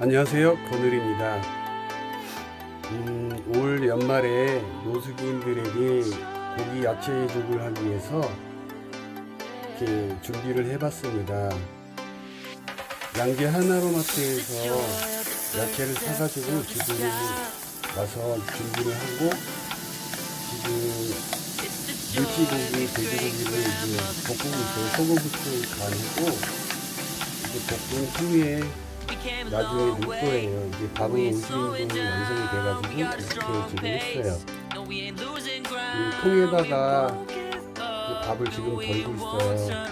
안녕하세요. 건을입니다. 음, 올 연말에 노숙인들에게 고기 야채죽을 하기 위해서 이렇게 준비를 해봤습니다. 양재 하나로마트에서 야채를 사가지고 지금 와서 준비를 하고 지금 물지고기, 돼지고기를 이제 볶고 있어요. 소금부터 간하고 이제 볶은 후에 나중에 거예요. 이제 밥은 50인분 완성이 돼가지고 이렇게 지금 했어요. 이 통에다가 이 밥을 지금 덜고 있어요.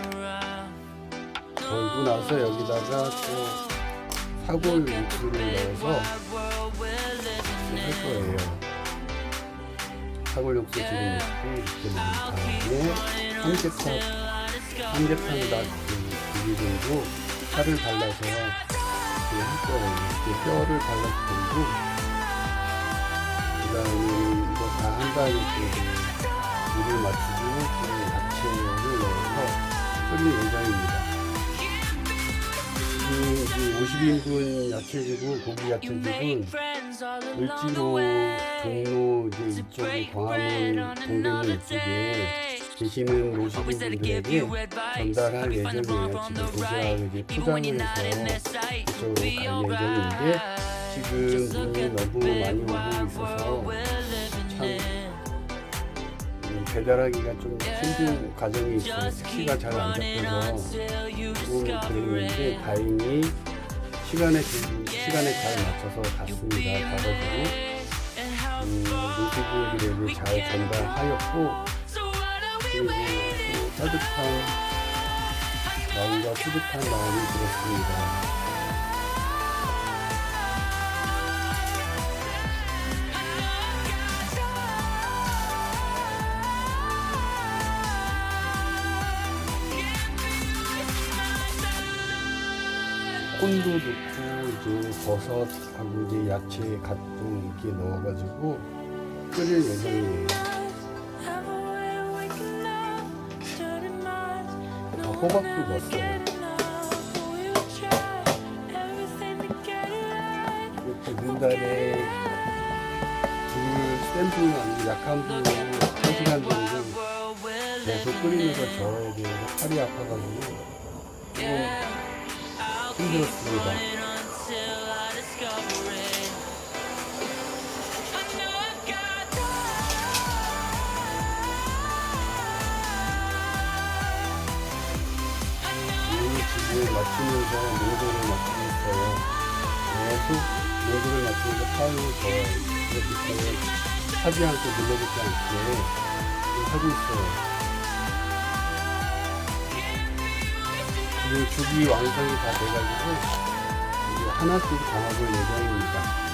덜고 나서 여기다가 또 사골 육수를 넣어서 할 거예요. 사골 육수 지금 넣고 이렇게 넣은 다음에 삼계탕, 삼계탕에다 비비고 살을 발라서 이렇게 할 거예요. 이렇게 뼈를 발라서 돌고 그 다음에 이거 다 한 다음에 또 물을 맞추고 그 50인분 야채지고 고기 야채지은 을지로 종로 이제 이쪽이 광화문 동대문 이쪽에 계시는 노숙인분들에게 전달할 예정이에요. 지금 도시락을 이제 포장을 해서 이쪽으로 갈 예정인데 지금 눈이 너무 많이 오고 있어서 참 음, 배달하기가 좀 힘든 과정이 있어요. 택시가 잘 안 잡혀서 그랬는데 다행히 시간에 좀- 시간에 잘 맞춰서 갔습니다. 가가지고 음, 노숙인들에게 잘 전달하였고 그리고 또 따뜻한 마음과 뿌듯한 마음이 들었습니다. 콘도 넣고 이제 버섯하고 이제 야채 갓도 이렇게 넣어가지고 끓일 예정이에요. 아, 호박도 넣었어요. 이렇게 넣은 다음에 불을 센 불은 아니고 약한 불로 1시간 정도 계속 끓이면서 저어야 돼요. 팔이 아파가지고 조금 힘들었습니다. 맞추면서 농도를 맞추고 있어요. 계속 농도를 맞추면서 파를 더 이렇게 하지 않고 눌러붙지 않게 하고 있어요. 지금 죽이 완성이 다 돼가지고 이제 하나씩 담아볼 예정입니다.